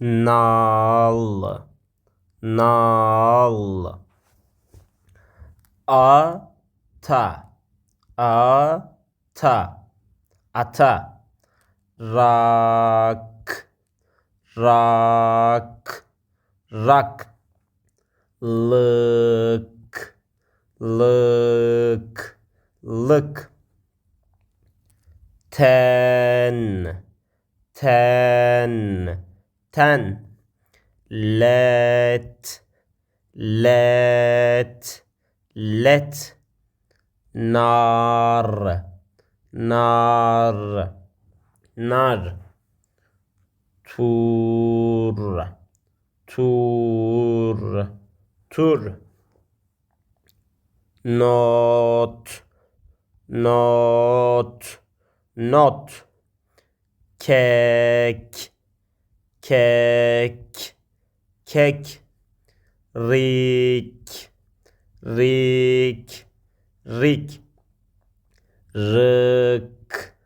nal. Nal. Ata. Ata. Ata. Rak. Rak. Rak. Lık. Lık. Lık. Ten. Ten ten. Let let let. Nar nar nar. Tur tur tur. Not not not. Kek kek. Kek. Rik. Rik. Rik. Rık.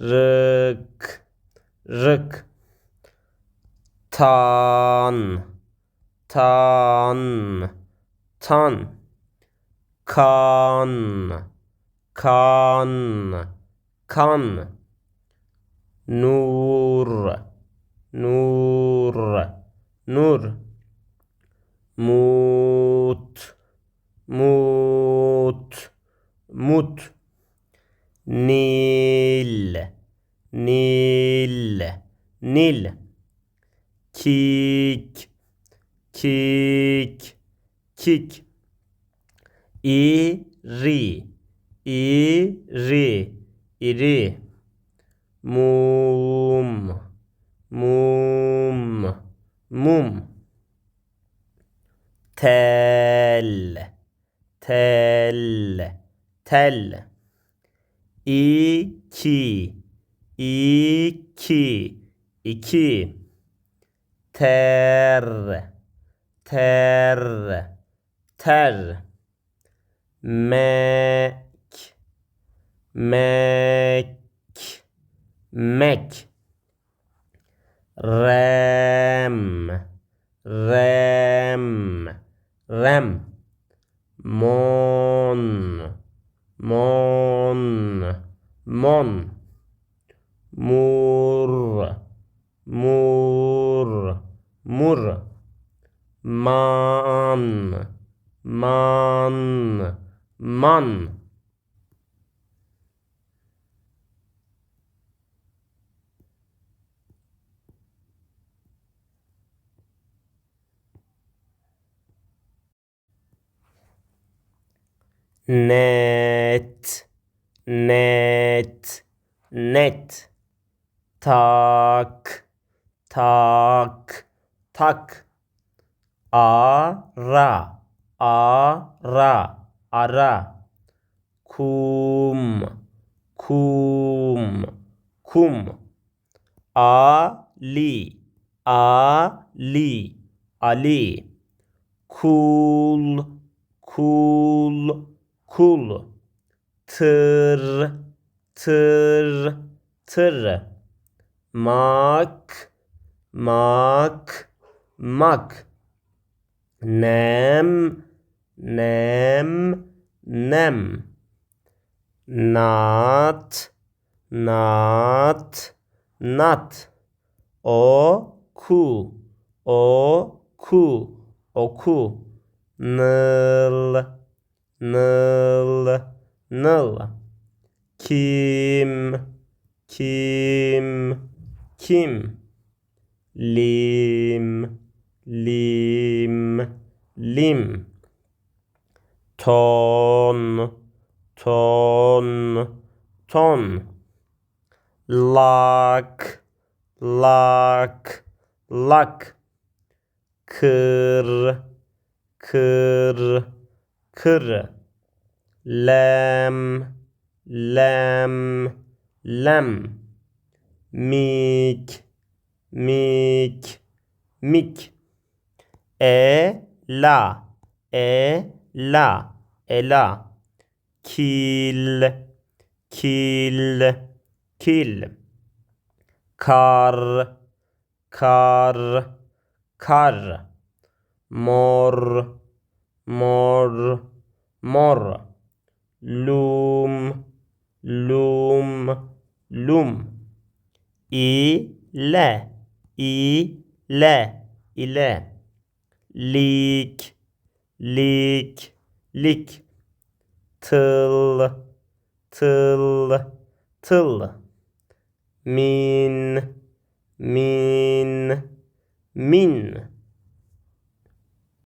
Rık. Rık. Tan. Tan. Tan. Kan. Kan. Kan. Nur nur. Nur. Mut. Mut. Mut. Nil. Nil. Nil. Kik. Kik. Kik. İri. İri. İri. Mum mum. Mum. Tel. Tel. Tel. İki. İki. İki. Ter. Ter. Ter. Mek. Mek. Mek rem. Rem. Rem. Mon. Mon. Mon. Mur. Mur. Mur. Man. Man. Man net. Net. Net. Tak. Tak. Tak. Ara ara ara kum. Kum. Kum. Ali ali ali kul kul kul. Tır. Tır. Tır. Mak. Mak. Mak. Nem. Nem. Nem. Nat. Nat. Nat. Oku oku oku nıl nıl nıl kim kim kim? Lim lim lim. Ton ton ton. Lak lak lak. Kır kır kır lem lem lem mik mik mik. E la e la ela kil kil kil. Kar kar kar. Mor mor mor lum lum lum. İle ile ile lik lik lik. Tıl tıl tıl. Min min min